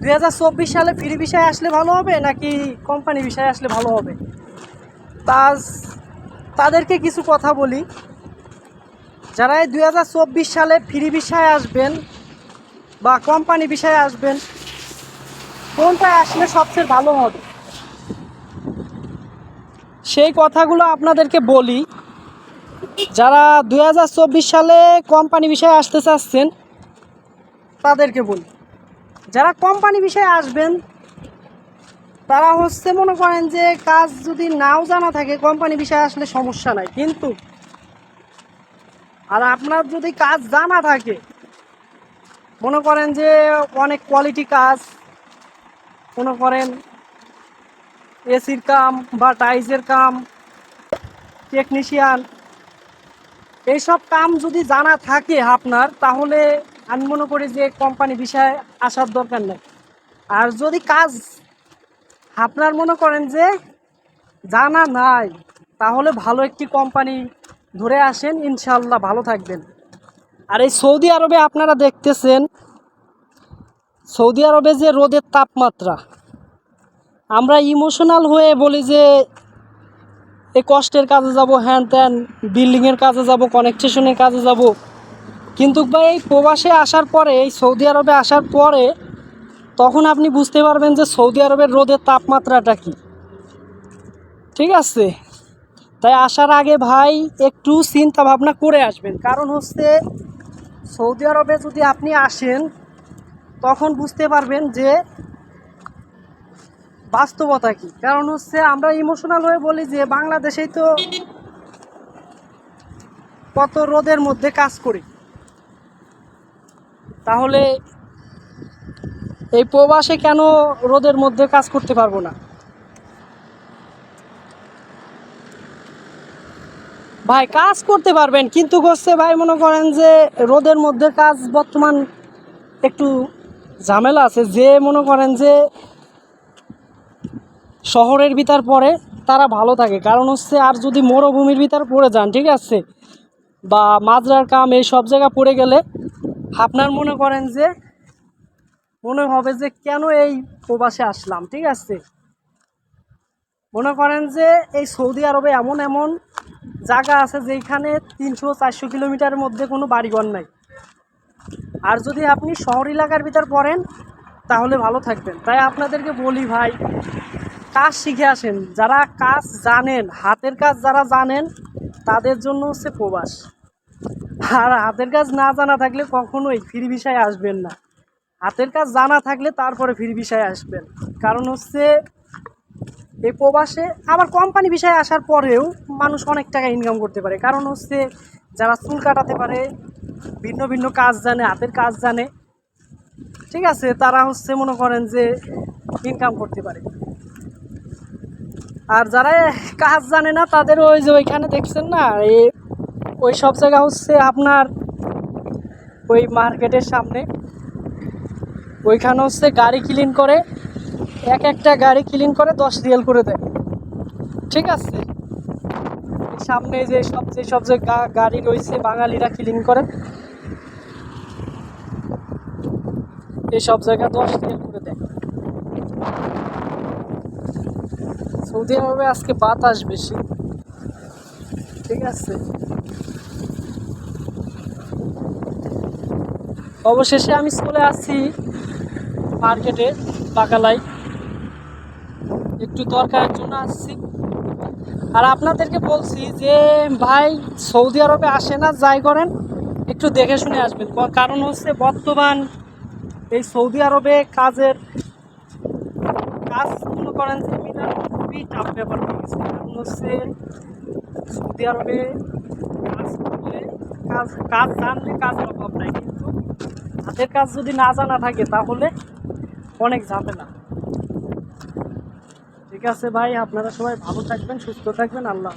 দুই হাজার চব্বিশ সালে ফ্রি বিষয় আসলে ভালো হবে নাকি কোম্পানি বিষয় আসলে ভালো হবে? তা তাদেরকে কিছু কথা বলি। যারা এই দুই হাজার চব্বিশ সালে ফ্রি বিষয়ে আসবেন বা কোম্পানি বিষয়ে আসবেন, কোনটা আসলে সবচেয়ে ভালো হবে? সেই কথাগুলো আপনাদেরকে বলি। যারা দু হাজার চব্বিশ সালে কোম্পানি বিষয়ে আসতে চাচ্ছেন, তাদেরকে বলি। যারা কোম্পানি বিষয়ে আসবেন, তারা হচ্ছে মনে করেন যে কাজ যদি নাও জানা থাকে, কোম্পানি বিষয়ে আসলে সমস্যা নাই। কিন্তু আর আপনার যদি কাজ জানা থাকে, মনে করেন যে অনেক কোয়ালিটি কাজ, মনে করেন এসির কাম বা টাইলসের কাম টেকনিশিয়ান এইসব কাম যদি জানা থাকে আপনার, তাহলে আমি মনে করি যে কোম্পানি বিষয়ে আসার দরকার নেই। আর যদি কাজ আপনার মনে করেন যে জানা নাই, তাহলে ভালো একটি কোম্পানি ধরে আসেন ইনশাল্লাহ ভালো থাকবেন। আর এই সৌদি আরবে আপনারা দেখতেছেন, সৌদি আরবে যে রোদের তাপমাত্রা, আমরা ইমোশনাল হয়ে বলি যে এই কষ্টের কাজে যাব, হ্যান ত্যান, বিল্ডিংয়ের কাজে যাব কনেকট্রেশনের কাজে যাব। কিন্তু ভাই, এই প্রবাসে আসার পরে, এই সৌদি আরবে আসার পরে তখন আপনি বুঝতে পারবেন যে সৌদি আরবের রোদের তাপমাত্রাটা কী। ঠিক আছে? তাই আসার আগে ভাই, একটু চিন্তা ভাবনা করে আসবেন। কারণ হচ্ছে, সৌদি আরবে যদি আপনি আসেন, তখন বুঝতে পারবেন যে বাস্তবতা কি। কারণ হচ্ছে, আমরা ইমোশনাল হয়ে বলি যে বাংলাদেশেই তো কত রোদের মধ্যে কাজ করি। তাহলে এই প্রবাসে কেন রোদের মধ্যে কাজ করতে পারব না? ভাই, কাজ করতে পারবেন, কিন্তু হচ্ছে ভাই মনে করেন যে রোদের মধ্যে কাজ বর্তমান একটু ঝামেলা আছে। যে মনে করেন যে শহরের ভিতর পড়ে, তারা ভালো থাকে। কারণ হচ্ছে আর যদি মরুভূমির ভিতর পড়ে যান, ঠিক আছে? বা মাজরার কাম এই সব জায়গা পড়ে গেলে আপনার মনে করেন যে, মনে হবে যে কেন এই প্রবাসে আসলাম, ঠিক আছে? মনে করেন যে এই সৌদি আরবে এমন এমন জায়গা আছে যেখানে তিনশো চারশো কিলোমিটারের মধ্যে কোনো বাড়িঘর নাই। আর যদি আপনি শহর এলাকার ভিতর পড়েন, তাহলে ভালো থাকবেন। তাই আপনাদেরকে বলি ভাই, কাজ শিখে আসেন। যারা কাজ জানেন, হাতের কাজ যারা জানেন, তাদের জন্য হচ্ছে প্রবাস। আর হাতের কাজ না জানা থাকলে কখনোই ফ্রি বিষয়ে আসবেন না। হাতের কাজ জানা থাকলে তারপরে ফ্রি বিষয়ে আসবেন। কারণ হচ্ছে এই প্রবাসে আবার কোম্পানি বিষয়ে আসার পরেও মানুষ অনেক টাকা ইনকাম করতে পারে। কারণ হচ্ছে, যারা চুল কাটাতে পারে, ভিন্ন ভিন্ন কাজ জানে, হাতের কাজ জানে, ঠিক আছে, তারা হচ্ছে মনে করেন যে ইনকাম করতে পারে। আর যারা কাজ জানে না তাদের ওই যে ওইখানে দেখছেন না, এই ওই সব জায়গা হচ্ছে আপনার ওই মার্কেটের সামনে। ওইখানে হচ্ছে গাড়ি ক্লিন করে, এক একটা গাড়ি ক্লিন করে দশ রিয়াল করে দেয়। ঠিক আছে? সামনে যে সব যে সব যে গাড়ি রয়েছে, বাঙালিরা ক্লিন করে, এই সব জায়গা দশ রিয়াল করে দেয়। সৌদি আরবে আজকে বাতাস বেশি। ঠিক আছে? অবশেষে আমি চলে আসছি মার্কেটে বাকালাই একটু দরকারের জন্য আসছি। আর আপনাদেরকে বলছি যে, ভাই, সৌদি আরবে আসে না, যাই করেন, একটু দেখে শুনে আসবেন। কারণ হচ্ছে বর্তমান এই সৌদি আরবে কাজের কাজ মনে করেন মেটানো খুবই টাফ ব্যাপার হয়ে গেছে। কারণ হচ্ছে সৌদি আরবে কাজ করলে কাজ কাজ জানলে কাজের অভাব নাই। কিন্তু হাতের কাজ যদি না জানা থাকে, তাহলে অনেক যাবে না ঠিক আছে ভাই, আপনারা সবাই ভালো থাকবেন, সুস্থ থাকবেন, আল্লাহ।